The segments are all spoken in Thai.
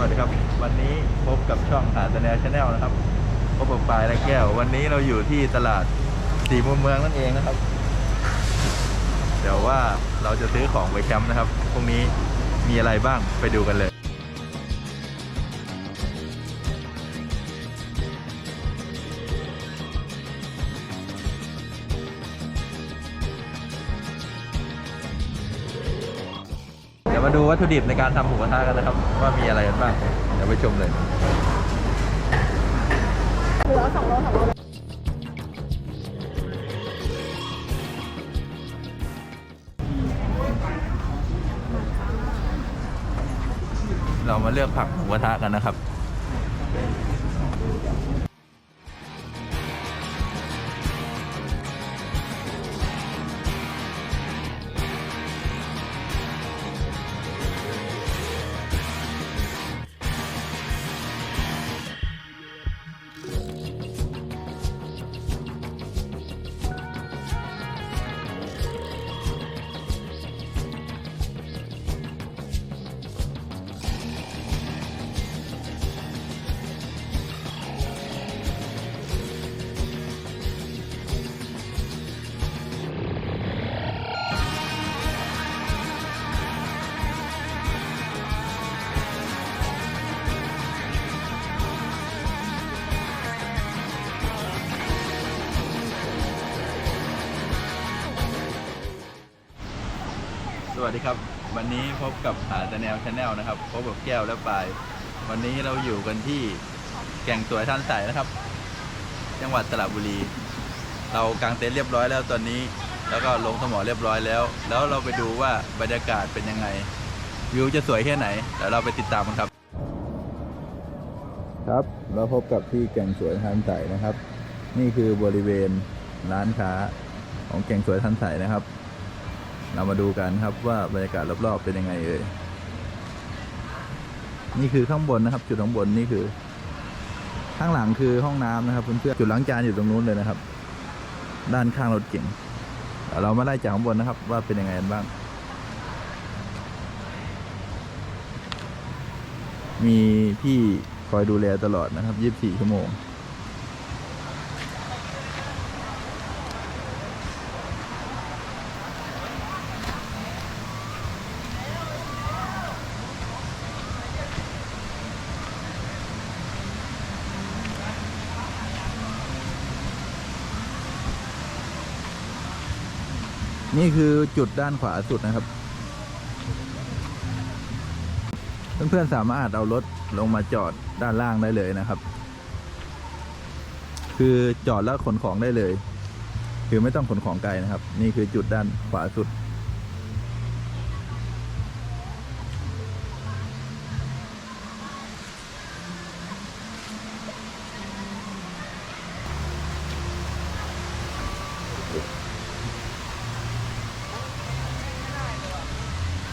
วัสดีครับ วันนี้พบกับช่องหาตะแนลชาแนลนะครับพบกับปลายและแก้ว วันนี้เราอยู่ที่ตลาดสี่มุมเมืองนั่นเองนะครับ เดี๋ยวว่าเราจะซื้อของไปแคมป์นะครับ พรุ่งนี้มีอะไรบ้างไปดูกันเลย มาดูวัตถุดิบในการทำหมูกระทะกันนะครับ ว่ามีอะไรกันบ้าง เดี๋ยวไปชมเลยเหลือสองโลสองโลเรามาเลือกผักหมูกระทะกันนะครับ วัสดีครับ วันนี้พบกับหาแต่แนวชาแนลนะครับพบกับแก้วและปลาย วันนี้เราอยู่กันที่แก่งสวยท่านใสนะครับ จังหวัดสระบุรี เรากางเต็นท์เรียบร้อยแล้วตอนนี้ แล้วก็ลงสมอเรียบร้อยแล้ว แล้วเราไปดูว่าบรรยากาศเป็นยังไง วิวจะสวยแค่ไหนเดี๋ยวเราไปติดตามกันครับ ครับเราพบกับที่แก่งสวยทันใสนะครับ นี่คือบริเวณร้านค้าของแก่งสวยทันใสนะครับ เรามาดูกันครับว่าบรรยากาศรอบๆเป็นยังไงเอ่ยนี่คือข้างบนนะครับ จุดข้างบนนี่คือ ข้างหลังคือห้องน้ำนะครับเพื่อนๆจุดล้างจานอยู่ตรงนู้นเลยนะครับ ด้านข้างรถเก๋งเดี๋ยวเรามาไล่จากข้างบนนะครับ ว่าเป็นยังไงกันบ้าง มีพี่คอยดูแลตลอดนะครับ 24 ชั่วโมง นี่คือจุดด้านขวาสุดนะครับ เพื่อนๆสามารถเอารถลงมาจอดด้านล่างได้เลยนะครับ คือจอดแล้วขนของได้เลย คือไม่ต้องขนของไกลนะครับ นี่คือจุดด้านขวาสุด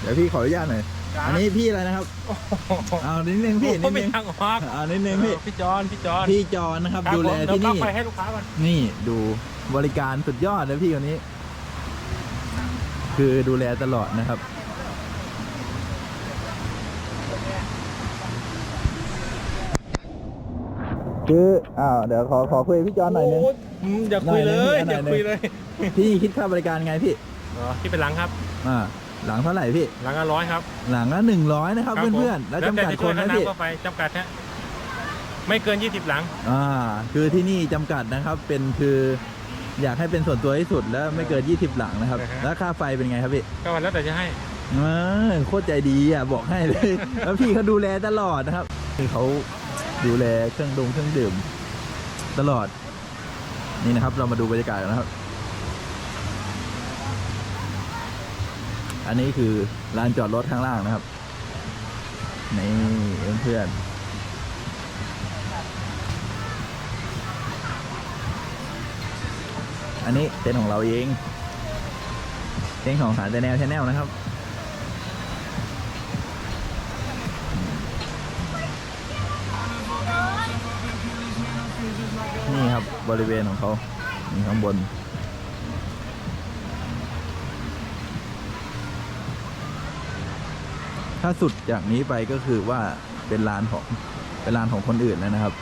ดี๋ยวพี่ขออนุญาตหน่อย อันนี้พี่อะไรนะครับเอานิดนึงพี่นิผมดไม่นึงทางออกเอานิดนึงพี่ พี่จอนพี่จอนพี่จอนนะครับครับดูแลผมที่เดี๋ยวนี่เข้าไปให้ลูกค้าก่อน นี่ดูบริการสุดยอดเลยพี่คนนี้ คือดูแลตลอดนะครับคืออ้าวเดี๋ยวขอขอคุยกับพี่จอนหน่อยนึงโอืมอย่าคุยเลยหน่อยหนึ่งอย่าคุยเลย พี่คิดค่าบริการไงพี่อ๋อที่เป็นหลังครับ อ่า หลังเท่าไหร่พี่ หลังละร้อยครับหลังละหนึ่งร้อยนะครับผมเพื่อนๆแล้วจำกัดต่คนนะที่พี่ช่วยำก็ไปจำกัดฮะไม่เกิน 20 หลัง อ่าคือที่นี่จำกัดนะครับเป็นคืออยากให้เป็นส่วนตัวที่สุดแล้วไม่เกิน 20 หลังนะครับ นะฮะ แล้วค่าไฟเป็นไงครับพี่ก็วันแล้วแต่จะให้ เออโคตรใจดีอะบอกให้เลย แล้วพี่เขาดูแลตลอดนะครับ คือเขาดูแลเครื่องดงเครื่องดื่ม ตลอด นี่นะครับ เรามาดูบรรยากาศกันนะครับ อันนี้คือลานจอดรถข้างล่างนะครับ นี่เพื่อนๆอันนี้เต็นท์ของเราเองเต็นท์ของหาแต่แนวชแนลนะครับ นี่ครับบริเวณของเขานี่ข้างบน ถ้าสุดจากนี้ไปก็คือว่าเป็นลานของเป็นลานของคนอื่นแล้วนะครับ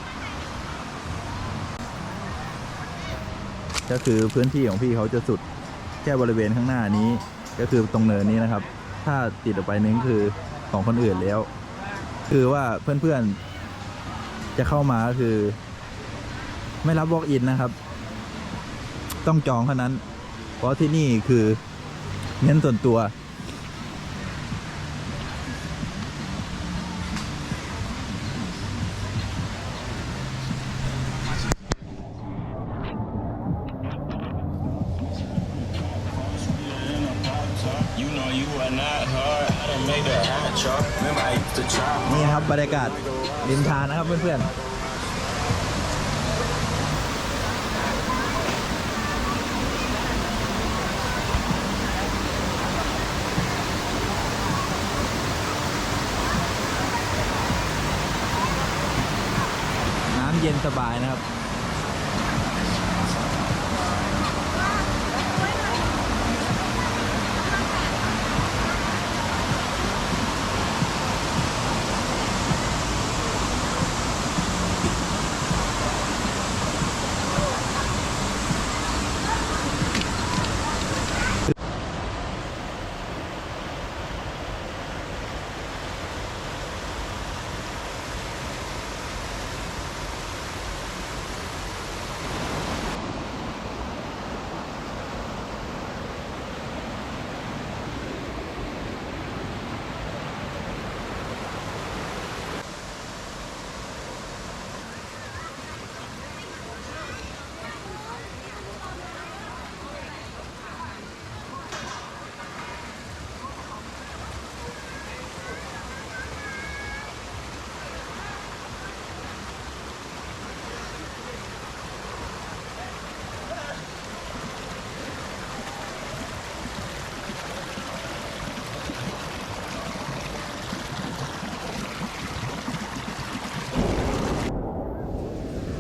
ก็คือพื้นที่ของพี่เขาจะสุดแค่บริเวณข้างหน้านี้ ก็คือตรงเนินนี้นะครับ ถ้าติดออกไปนึงคือของคนอื่นแล้ว คือว่าเพื่อนๆจะเข้ามาก็คือ ไม่รับ walk in นะครับ ต้องจองเท่านั้น เพราะที่นี่คือเน้นส่วนตัว นี่ครับบรรยากาศริมทานนะครับเพื่อนๆน้ำเย็นสบายนะครับ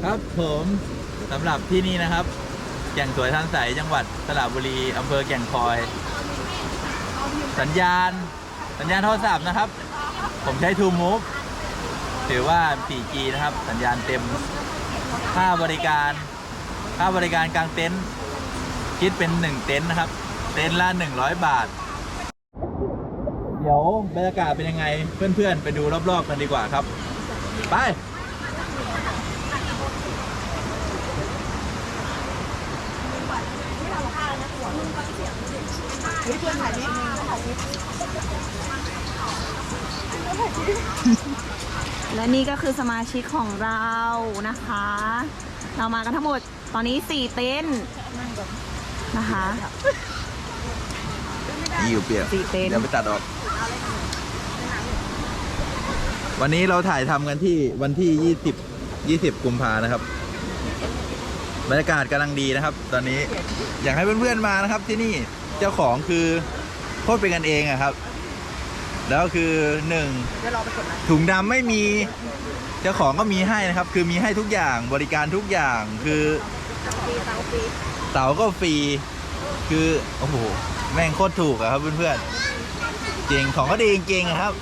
ครับผมสำหรับที่นี่นะครับ แก่งสวยทางใสจังหวัดสระบุรีอำเภอแก่งคอย สัญญาณ สัญญาณโทรศัพท์นะครับ ผมใช้ True Move ถือว่า 4G นะครับ สัญญาณเต็ม ค่าบริการ ค่าบริการกลางเต็นท์คิดเป็น 1 เต็นท์นะครับ เต็นท์ละ 100 บาท เดี๋ยวบรรยากาศเป็นยังไง เพื่อนๆ ไปดูรอบๆกันดีกว่าครับ ไป และนี่ก็คือสมาชิกของเรานะคะ เรามากันทั้งหมดตอนนี้4เต็นท์นะคะนี่อยู่เปียกสี่เต็นท์เดี๋ยวไปตัดออก วันนี้เราถ่ายทำกันที่วันที่20 20กุมภานะครับบรรยากาศกำลังดีนะครับ ตอนนี้อยากให้เพื่อนๆมานะครับที่นี่ เจ้าของคือโคตรเป็นกันเองอะครับ แล้วคือหนึ่งถุงดำไม่มี เจ้าของก็มีให้นะครับ คือมีให้ทุกอย่างบริการทุกอย่างคือเตาก็ฟรีคือโอ้โหแม่งโคตรถูกอะครับเพื่อนๆจริงของก็ดีจริงๆอะครับ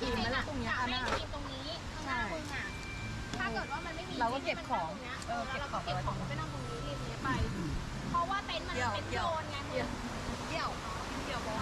ทีมแล้วตรงนี้ไม่ทีมตรงนี้ ถ้าเกิดว่ามันไม่มีเราก็เก็บของเออเก็บของเก็บของไปนั่งตรงนี้ริมนี้ไป เพราะว่าเต็นท์มันเป็นโซนไงเกี่ยวเดี่ยวเดี่ยวบอ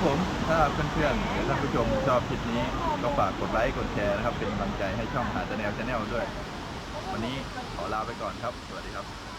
ครับผมถ้าเพื่อนๆหรือท่านผู้ชมชอบคลิปนี้ก็ฝากกดไลค์กดแชร์นะครับ เป็นกำลังใจให้ช่องหาแต่แนวชาแนลด้วย วันนี้ขอลาไปก่อนครับ สวัสดีครับ